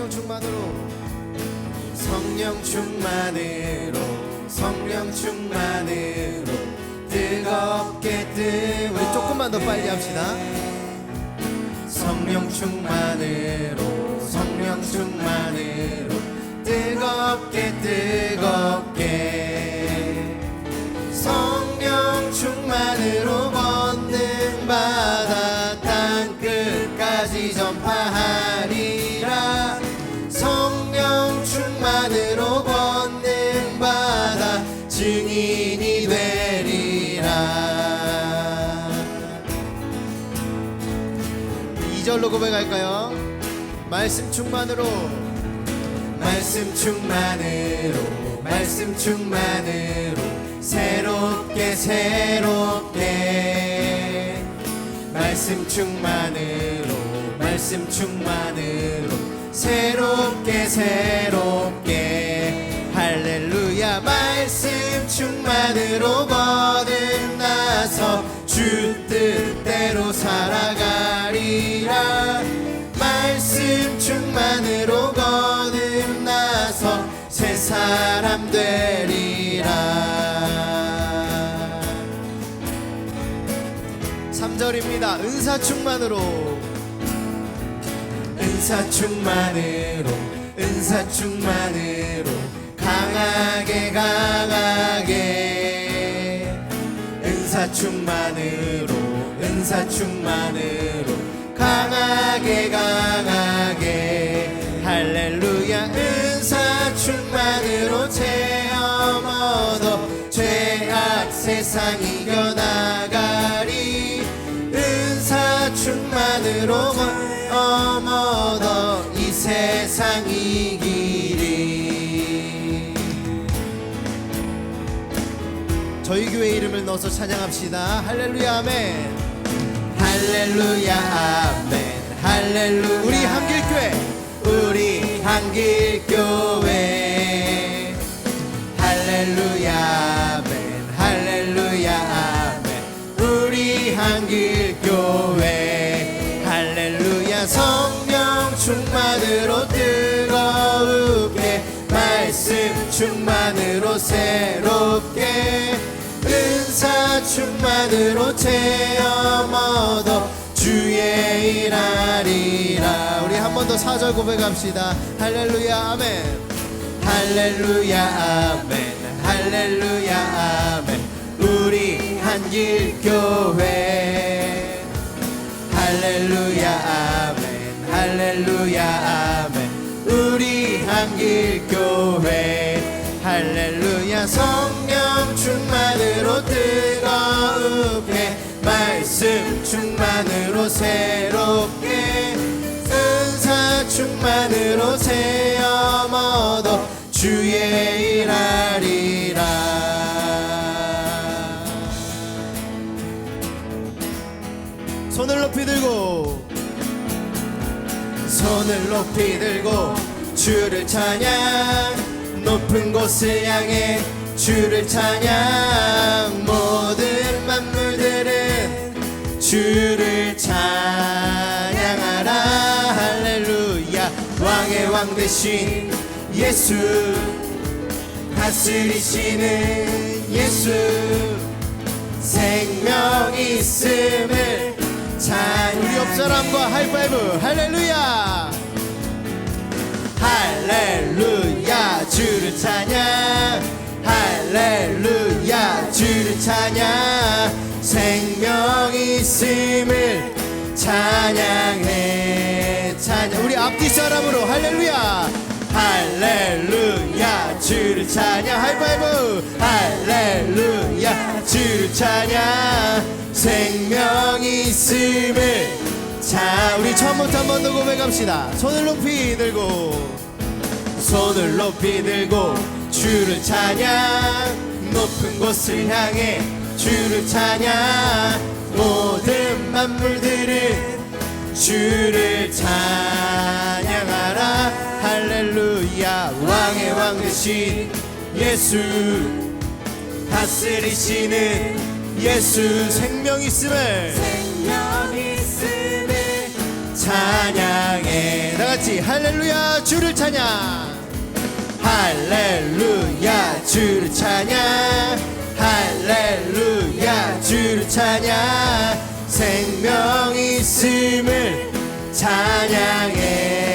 성령 충만으로. 성령 충만으로 성령 충만으로. 뜨겁게 뜨거 우리 조금만 더 빨리 합시다. 성령 충만으로 성령 충만으로. 뜨겁게 뜨겁 증인이 되리라. 2절로 고백할까요? 말씀 충만으로. 말씀 충만으로. 말씀 충만으로. 새롭게 새롭게. 말씀 충만으로. 말씀 충만으로. 새롭게 새롭게. 할렐루야. 말씀 충만으로 거듭나서 주 뜻대로 살아가리라. 말씀 충만으로 거듭나서 새 사람 되리라. 3절입니다. 은사 충만으로. 은사 충만으로 은사 충만으로 충만으로 은사 충만으로 강하게 강하게 할렐루야 은사 충만으로 체험 얻어 죄악 세상 이겨나가리 은사 충만으로 얻어 이 세상 이 저희 교회 이름을 넣어서 찬양합시다. 할렐루야 아멘. 할렐루야 아멘. 할렐루야. 우리 한길교회. 우리 한길교회. 할렐루야 아멘. 할렐루야 아멘. 우리 한길교회. 할렐루야 성령 충만으로 뜨거우게. 말씀 충만으로 은사 충만으로 체험 얻어 주의 일하리라. 우리 한 번더 4절 고백합시다. 할렐루야 아멘. 할렐루야 아멘. 할렐루야 아멘. 우리 한길교회. 할렐루야 아멘. 할렐루야 아멘. 우리 한길교회. 할렐루야 성 말씀 충만으로 새롭게 은사 충만으로 체험 얻어 주의 일하리라. 손을 높이 들고 손을 높이 들고 주를 찬양 높은 곳을 향해 주를 찬양. 만물들은 주를 찬양하라. 할렐루야. 왕의 왕 되신 예수. 다스리시는 예수. 생명 있음을 찬양 우리 옆 사람과 하이파이브. 할렐루야. 할렐루야. 주를 찬양. 할렐루야. 주를 찬양. 생명 있음을 찬양해 찬양. 우리 앞뒤 사람으로 할렐루야 할렐루야 주를 찬양. 하이파이브. 할렐루야 주를 찬양. 생명 있음을 자 우리 처음부터 한 번 더 고백합시다. 손을 높이 들고 손을 높이 들고 주를 찬양. 높은 곳을 향해 주를 찬양 모든 만물들은 주를 찬양하라. 할렐루야. 왕의 왕 되신 예수. 다스리시는 예수. 생명 있음을 생명 있음을 찬양해. 다 같이 할렐루야. 주를 찬양. 할렐루야. 주를 찬양. 할렐루야. 주를 찬양 생명 있음을 찬양해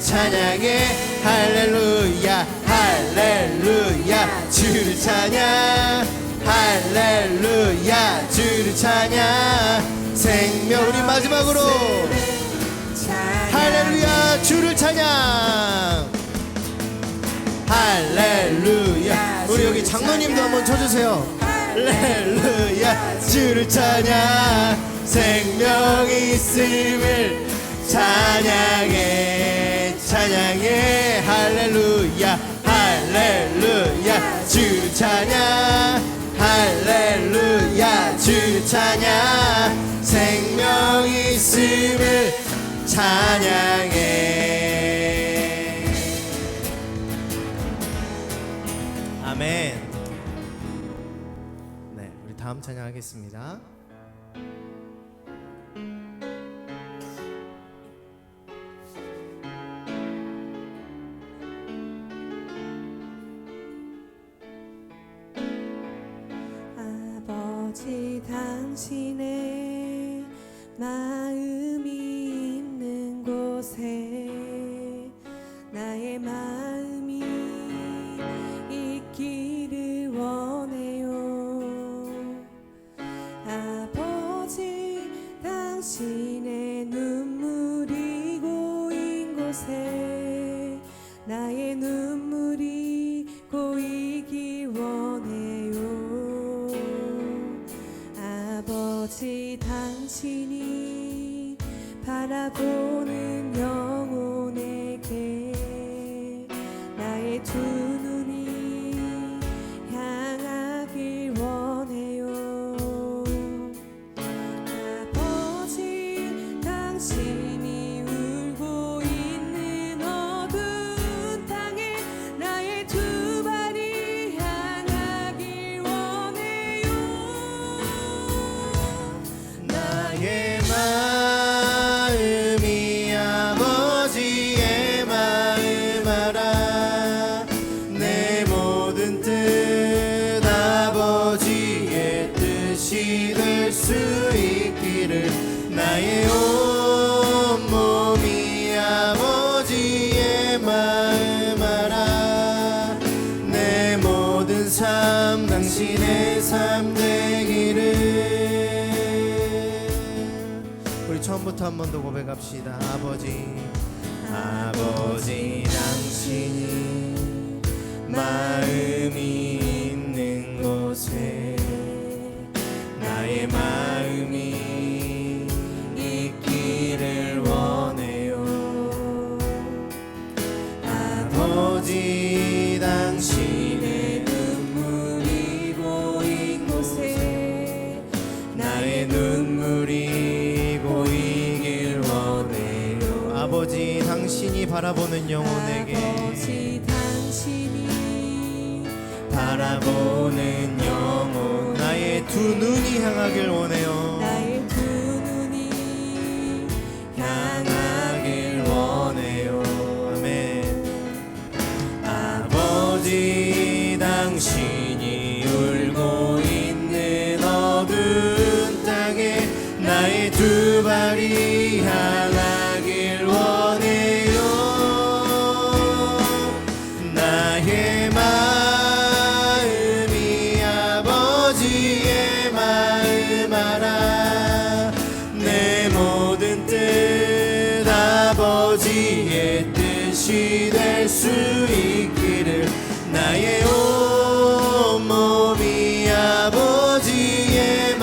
찬양해. 할렐루야 할렐루야. 주를 찬양. 할렐루야 주를 찬양. 생명 우리 마지막으로. 할렐루야 주를 찬양. 할렐루야. 우리 여기 장로님도 한번 쳐주세요 할렐루야 주를 찬양. 생명 있음을 찬양해 찬양해. 할렐루야 할렐루야 주를 찬양. 할렐루야 주를 찬양. 생명 있음을 찬양해. 아멘 다음 찬양하겠습니다. 아버지 당신의 마음 나 나의 온 몸이 아버지의 마음 알아. 내 모든 삶 당신의 삶 되기를. 우리 처음부터 한 번 더 고백합시다. 아버지 아버지 바라보는 영혼에게. 아버지 당신이 바라보는 영혼 나의 두 눈이 향하길 원해요 나의 온 몸이 아버지의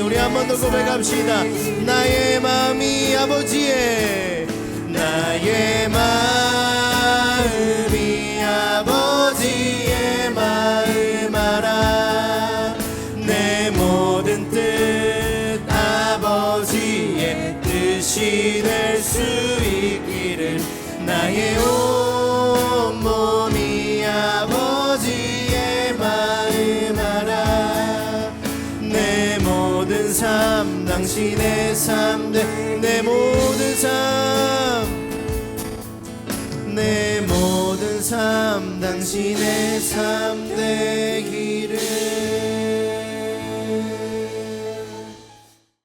우리 한 번 더 고백합시다. 나의 마음이 아버지의 나의 마음 삶 당신의 삶 내 모든 삶. 내 모든 삶 당신의 삶 되기